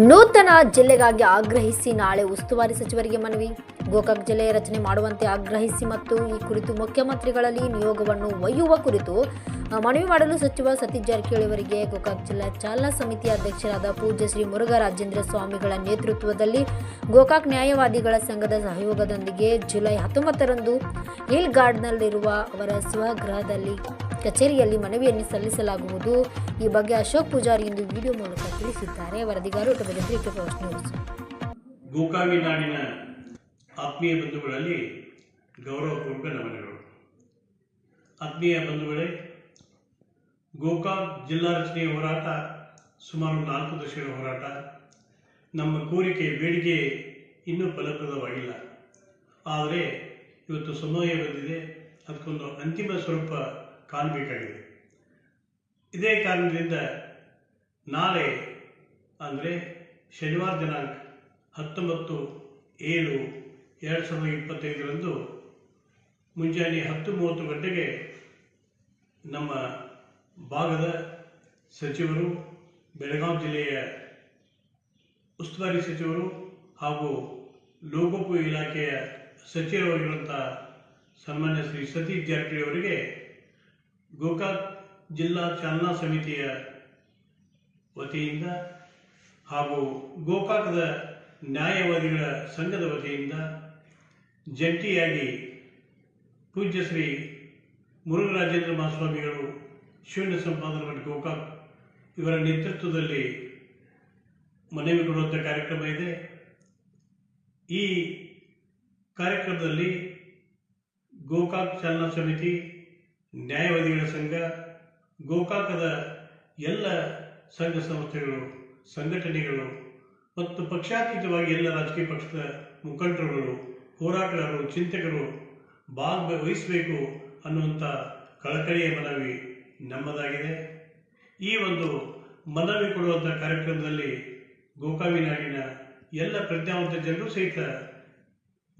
ನೂತನ ಜಿಲ್ಲೆಗಾಗಿ ಆಗ್ರಹಿಸಿ ನಾಳೆ ಉಸ್ತುವಾರಿ ಸಚಿವರಿಗೆ ಮನವಿ. ಗೋಕಾಕ್ ಜಿಲ್ಲೆ ರಚನೆ ಮಾಡುವಂತೆ ಆಗ್ರಹಿಸಿ ಮತ್ತು ಈ ಕುರಿತು ಮುಖ್ಯಮಂತ್ರಿಗಳಲ್ಲಿ ನಿಯೋಗವನ್ನು ಒಯ್ಯುವ ಕುರಿತು ಮನವಿ ಮಾಡಲು ಸಚಿವ ಸತೀಶ್ ಜಾರಕಿಹೊಳಿ ಅವರಿಗೆ ಗೋಕಾಕ್ ಜಿಲ್ಲಾ ಚಾಲನಾ ಸಮಿತಿಯ ಅಧ್ಯಕ್ಷರಾದ ಪೂಜ್ಯ ಶ್ರೀ ಮುರುಘರಾಜೇಂದ್ರ ಸ್ವಾಮಿಗಳ ನೇತೃತ್ವದಲ್ಲಿ ಗೋಕಾಕ್ ನ್ಯಾಯವಾದಿಗಳ ಸಂಘದ ಸಹಯೋಗದೊಂದಿಗೆ ಜುಲೈ ಹತ್ತೊಂಬತ್ತರಂದು ಹಿಲ್ ಗಾರ್ಡ್ನಲ್ಲಿರುವ ಅವರ ಸ್ವಗೃಹದಲ್ಲಿ ಕಚೇರಿಯಲ್ಲಿ ಮನವಿಯನ್ನು ಸಲ್ಲಿಸಲಾಗುವುದು. ಈ ಬಗ್ಗೆ ಅಶೋಕ್ ಪೂಜಾರಿ ಎಂದು ವಿಡಿಯೋ ಮೂಲಕ ತಿಳಿಸಿದ್ದಾರೆ. ನ್ಯೂಸ್. ಗೋಕಾವಿ ನಾಡಿನ ಆತ್ಮೀಯ ಬಂಧುಗಳಲ್ಲಿ ಗೌರವಪೂರ್ವಕ ನಮನಗಳು. ಆತ್ಮೀಯ ಬಂಧುಗಳೇ, ಗೋಕಾಕ್ ಜಿಲ್ಲಾ ರಚನೆಯ ಹೋರಾಟ ಸುಮಾರು ನಾಲ್ಕು ದಶಕ ಹೋರಾಟ. ನಮ್ಮ ಕೋರಿಕೆ, ಬೇಡಿಕೆ ಇನ್ನೂ ಫಲಪ್ರದವಾಗಿಲ್ಲ. ಆದರೆ ಇವತ್ತು ಸಮಯ ಬಂದಿದೆ. ಅದಕ್ಕೊಂದು ಅಂತಿಮ ಸ್ವರೂಪ ಕಾಣಬೇಕಾಗಿದೆ ಇದೇ ಕಾರಣದಿಂದ ನಾಳೆ ಅಂದರೆ ಶನಿವಾರ ದಿನಾಂಕ ಹತ್ತೊಂಬತ್ತು ಏಳು ಎರಡು ಸಾವಿರದ ಇಪ್ಪತ್ತೈದರಂದು ಮುಂಜಾನೆ ಹತ್ತು ಮೂವತ್ತು ಗಂಟೆಗೆ ನಮ್ಮ ಭಾಗದ ಸಚಿವರು ಬೆಳಗಾವಿ ಜಿಲ್ಲೆಯ ಉಸ್ತುವಾರಿ ಸಚಿವರು ಹಾಗೂ ಲೋಕೋಪಯೋಗಿ ಇಲಾಖೆಯ ಸಚಿವರಾಗಿರುವಂಥ ಸನ್ಮಾನ್ಯ ಶ್ರೀ ಸತೀಶ್ ಜಾರಕಿಹೊಳಿ ಅವರಿಗೆ ಗೋಕಾಕ್ ಜಿಲ್ಲಾ ಚಾಲನಾ ಸಮಿತಿಯ ವತಿಯಿಂದ ಹಾಗೂ ಗೋಕಾಕದ ನ್ಯಾಯವಾದಿಗಳ ಸಂಘದ ವತಿಯಿಂದ ಜಂಟಿಯಾಗಿ ಪೂಜ್ಯ ಶ್ರೀ ಮುರುಘರಾಜೇಂದ್ರ ಮಹಾಸ್ವಾಮಿಗಳು ಶೂನ್ಯ ಸಂಪಾದನಾ ಮಠ ಗೋಕಾಕ್ ಇವರ ನೇತೃತ್ವದಲ್ಲಿ ಮನವಿ ಕೊಡುವಂಥ ಕಾರ್ಯಕ್ರಮ ಇದೆ. ಈ ಕಾರ್ಯಕ್ರಮದಲ್ಲಿ ಗೋಕಾಕ್ ಚಾಲನಾ ಸಮಿತಿ ನ್ಯಾಯವಾದಿಗಳ ಸಂಘ, ಗೋಕಾಕದ ಎಲ್ಲ ಸಂಘ ಸಂಸ್ಥೆಗಳು, ಸಂಘಟನೆಗಳು ಮತ್ತು ಪಕ್ಷಾತೀತವಾಗಿ ಎಲ್ಲ ರಾಜಕೀಯ ಪಕ್ಷದ ಮುಖಂಡರುಗಳು, ಹೋರಾಟಗಾರರು, ಚಿಂತಕರು ಭಾಗವಹಿಸಬೇಕು ಅನ್ನುವಂಥ ಕಳಕಳಿಯ ಮನವಿ ನಮ್ಮದಾಗಿದೆ. ಈ ಒಂದು ಮನವಿ ಕೊಡುವಂಥ ಕಾರ್ಯಕ್ರಮದಲ್ಲಿ ಗೋಕಾವಿನಾಡಿನ ಎಲ್ಲ ಪ್ರಜ್ಞಾವಂತ ಜನರು ಸಹಿತ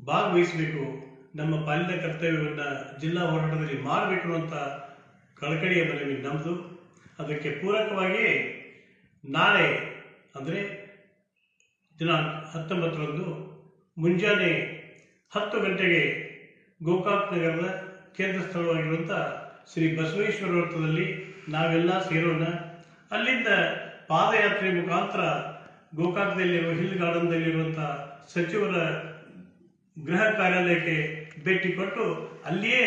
ಭಾಗವಹಿಸಬೇಕು. ನಮ್ಮ ಪಾಲಿನ ಕರ್ತವ್ಯವನ್ನು ಜಿಲ್ಲಾ ಹೋರಾಟದಲ್ಲಿ ಮಾಡಬೇಕು ಅಂತ ಕಳಕಳಿಯ ಮನವಿ ನಮ್ಮದು ಅದಕ್ಕೆ ಪೂರಕವಾಗಿ ನಾಳೆ ಅಂದರೆ ದಿನಾಂಕ ಹತ್ತೊಂಬತ್ತರಂದು ಮುಂಜಾನೆ ಹತ್ತು ಗಂಟೆಗೆ ಗೋಕಾಕ್ ನಗರದ ಕೇಂದ್ರ ಸ್ಥಳವಾಗಿರುವಂಥ ಶ್ರೀ ಬಸವೇಶ್ವರ ವೃತ್ತದಲ್ಲಿ ನಾವೆಲ್ಲ ಸೇರೋಣ. ಅಲ್ಲಿಂದ ಪಾದಯಾತ್ರೆ ಮುಖಾಂತರ ಗೋಕಾಕ್ದಲ್ಲಿರುವ ಹಿಲ್ ಗಾರ್ಡನ್ದಲ್ಲಿರುವಂಥ ಸಚಿವರ ಗೃಹ ಕಾರ್ಯಾಲಯಕ್ಕೆ ಭೇಟಿ ಕೊಟ್ಟು ಅಲ್ಲಿಯೇ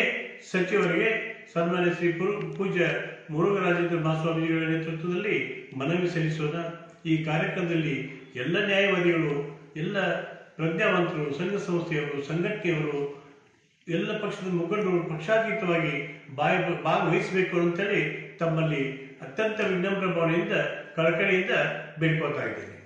ಸಚಿವರಿಗೆ ಸನ್ಮಾನ್ಯ ಶ್ರೀ ಪೂಜ್ಯ ಮುರುಘರಾಜೇಂದ್ರ ಮಹಾಸ್ವಾಮೀಜಿಗಳ ನೇತೃತ್ವದಲ್ಲಿ ಮನವಿ ಸಲ್ಲಿಸೋಣ ಈ ಕಾರ್ಯಕ್ರಮದಲ್ಲಿ ಎಲ್ಲ ನ್ಯಾಯವಾದಿಗಳು, ಎಲ್ಲ ಪ್ರಜ್ಞಾವಂತರು, ಸಂಘ ಸಂಸ್ಥೆಯವರು, ಸಂಘಟನೆಯವರು, ಎಲ್ಲ ಪಕ್ಷದ ಮುಖಂಡರು ಪಕ್ಷಾತೀತವಾಗಿ ಬಾಯ, ಭಾಗವಹಿಸಬೇಕು ಅಂತೇಳಿ ತಮ್ಮಲ್ಲಿ ಅತ್ಯಂತ ವಿನಮ್ರ ಭಾವನೆಯಿಂದ, ಕಳಕಳಿಯಿಂದ ಬೇಡ್ಕೊಳ್ತಾ ಇದ್ದೇನೆ.